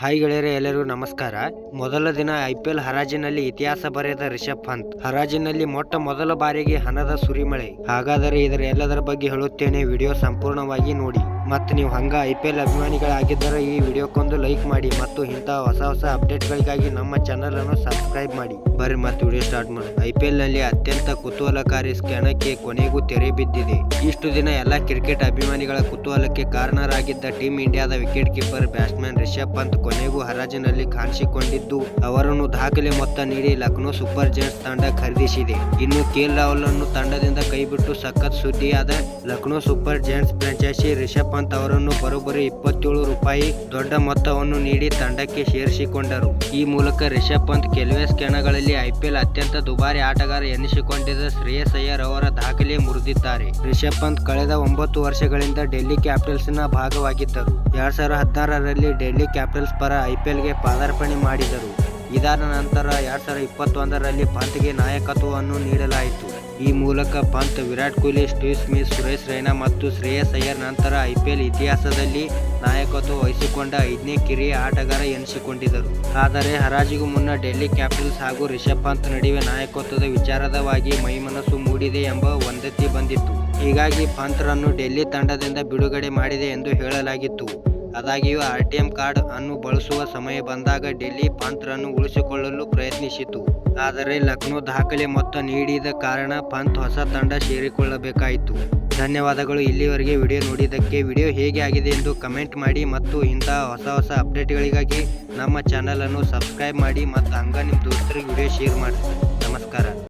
Hi ಗೆಳೆಯರೆ, ಎಲ್ಲರಿಗೂ ನಮಸ್ಕಾರ. ಮೊದಲ ದಿನ ಐ ಪಿ ಎಲ್ ಹರಾಜಿನಲ್ಲಿ ಇತಿಹಾಸ ಬರೆದ ರಿಷಬ್ ಪಂತ್. ಹರಾಜಿನಲ್ಲಿ ಮೊಟ್ಟ ಮೊದಲ ಬಾರಿಗೆ ಹಣದ ಸುರಿಮಳೆ. ಹಾಗಾದರೆ ಇದರ ಎಲ್ಲದರ ಬಗ್ಗೆ ಹೇಳುತ್ತೇನೆ. ವಿಡಿಯೋ ಸಂಪೂರ್ಣವಾಗಿ ನೋಡಿ. ಮತ್ತು ನೀವು ಹಂಗ ಐಪಿಎಲ್ ಅಭಿಮಾನಿಗಳಾಗಿದ್ದರೆ ಈ ವಿಡಿಯೋಕ್ಕೊಂದು ಲೈಕ್ ಮಾಡಿ ಮತ್ತು ಇಂತಹ ಹೊಸ ಹೊಸ ಅಪ್ಡೇಟ್ಗಳಿಗಾಗಿ ನಮ್ಮ ಚಾನಲ್ ಅನ್ನು ಸಬ್ಸ್ಕ್ರೈಬ್ ಮಾಡಿ. ಬರ್ರಿ ಮತ್ತು ವಿಡಿಯೋ ಸ್ಟಾರ್ಟ್ ಮಾಡಿ ಐ ಐಪಿಎಲ್ನಲ್ಲಿ ಅತ್ಯಂತ ಕುತೂಹಲಕಾರಿ ಸ್ಕ್ಯಾನಕ್ಕೆ ಕೊನೆಗೂ ತೆರೆ ಬಿದ್ದಿದೆ. ಇಷ್ಟು ದಿನ ಎಲ್ಲ ಕ್ರಿಕೆಟ್ ಅಭಿಮಾನಿಗಳ ಕುತೂಹಲಕ್ಕೆ ಕಾರಣರಾಗಿದ್ದ ಟೀಮ್ ಇಂಡಿಯಾದ wicket keeper, batsman Rishabh Pant ಕೊನೆಗೂ ಹರಾಜಿನಲ್ಲಿ ಕಾಣಿಸಿಕೊಂಡಿದ್ದು ಅವರನ್ನು ದಾಖಲೆ ಮೊತ್ತ ನೀಡಿ ಲಕ್ನೋ ಸೂಪರ್ ಜೈಂಟ್ಸ್ ತಂಡ ಖರೀದಿಸಿದೆ. ಇನ್ನು ಕೆಎಲ್ ರಾಹುಲ್ ಅನ್ನು ತಂಡದಿಂದ ಕೈಬಿಟ್ಟು ಸಖತ್ ಸುದ್ದಿಯಾದ Lucknow super giants franchise Rishabh Pant ಅವರನ್ನು ಬರೋಬ್ಬರಿ ಇಪ್ಪತ್ತೇಳು ರೂಪಾಯಿ ದೊಡ್ಡ ಮೊತ್ತವನ್ನು ನೀಡಿ ತಂಡಕ್ಕೆ ಸೇರಿಸಿಕೊಂಡರು. ಈ ಮೂಲಕ ರಿಷಬ್ ಪಂತ್ ಕೆಲವೇ ಕ್ಷಣಗಳಲ್ಲಿ ಐಪಿಎಲ್ ಅತ್ಯಂತ ದುಬಾರಿ ಆಟಗಾರ ಎನಿಸಿಕೊಂಡಿದ್ದ ಶ್ರೇಯಸ್ ಅಯ್ಯರ್ ಅವರ ದಾಖಲೆ ಮುರಿದಿದ್ದಾರೆ. ರಿಷಬ್ ಪಂತ್ ಕಳೆದ ಒಂಬತ್ತು ವರ್ಷಗಳಿಂದ ಡೆಲ್ಲಿ ಕ್ಯಾಪಿಟಲ್ಸ್ನ ಭಾಗವಾಗಿದ್ದರು. ಎರಡ್ ಸಾವಿರದ ಹದಿನಾರರಲ್ಲಿ ಡೆಲ್ಲಿ ಕ್ಯಾಪಿಟಲ್ಸ್ ಪರ ಐಪಿಎಲ್ಗೆ ಪಾದಾರ್ಪಣೆ ಮಾಡಿದರು. ಇದಾದ ನಂತರ ಎರಡ್ ಸಾವಿರದ ಇಪ್ಪತ್ತೊಂದರಲ್ಲಿ ಪಂತ್ಗೆ ನಾಯಕತ್ವವನ್ನು ನೀಡಲಾಯಿತು. ಈ ಮೂಲಕ ಪಂತ್, ವಿರಾಟ್ ಕೊಹ್ಲಿ, ಸ್ಟೀವ್ ಸ್ಮಿತ್, ಸುರೇಶ್ ರೈನಾ ಮತ್ತು ಶ್ರೇಯಸ್ ಅಯ್ಯರ್ ನಂತರ ಐಪಿಎಲ್ ಇತಿಹಾಸದಲ್ಲಿ ನಾಯಕತ್ವ ವಹಿಸಿಕೊಂಡ ಐದನೇ ಕಿರಿಯ ಆಟಗಾರ ಎನಿಸಿಕೊಂಡಿದ್ದರು. ಆದರೆ ಹರಾಜಿಗೂ ಮುನ್ನ ಡೆಲ್ಲಿ ಕ್ಯಾಪಿಟಲ್ಸ್ ಹಾಗೂ ರಿಷಬ್ ಪಂತ್ ನಡುವೆ ನಾಯಕತ್ವದ ವಿಚಾರದವಾಗಿ ಮೈಮನಸ್ಸು ಮೂಡಿದೆ ಎಂಬ ವಂದತಿ ಬಂದಿತ್ತು. ಹೀಗಾಗಿ ಪಂತ್ರನ್ನು ಡೆಲ್ಲಿ ತಂಡದಿಂದ ಬಿಡುಗಡೆ ಮಾಡಿದೆ ಎಂದು ಹೇಳಲಾಗಿತ್ತು. ಆದಾಗ್ಯೂ ಆರ್ಟಿಎಂ ಕಾರ್ಡ್ ಅನ್ನು ಬಳಸುವ ಸಮಯ ಬಂದಾಗ ಡೆಲ್ಲಿ ಪಂತ್ರನ್ನು ಉಳಿಸಿಕೊಳ್ಳಲು ಪ್ರಯತ್ನಿಸಿತು. ಆದರೆ, ಲಕ್ನೋ ದಾಖಲೆ ಮೊತ್ತ ನೀಡಿದ ಕಾರಣ ಪಂತ್ ಹೊಸ ತಂಡ ಸೇರಿಕೊಳ್ಳಬೇಕಾಯಿತು. ಧನ್ಯವಾದಗಳು. ಇಲ್ಲಿವರೆಗೆ ವಿಡಿಯೋ ನೋಡಿದ್ದಕ್ಕೆ ವಿಡಿಯೋ ಹೇಗೆ ಆಗಿದೆ ಎಂದು ಕಮೆಂಟ್ ಮಾಡಿ ಮತ್ತು ಇಂತಹ ಹೊಸ ಹೊಸ ಅಪ್ಡೇಟ್ಗಳಿಗಾಗಿ ನಮ್ಮ ಚಾನಲನ್ನು ಸಬ್ಸ್ಕ್ರೈಬ್ ಮಾಡಿ ಮತ್ತು ಹಂಗೆ ನಿಮ್ಮ ದೋಸ್ತರಿಗೆ ವಿಡಿಯೋ ಶೇರ್ ಮಾಡಿ. ನಮಸ್ಕಾರ.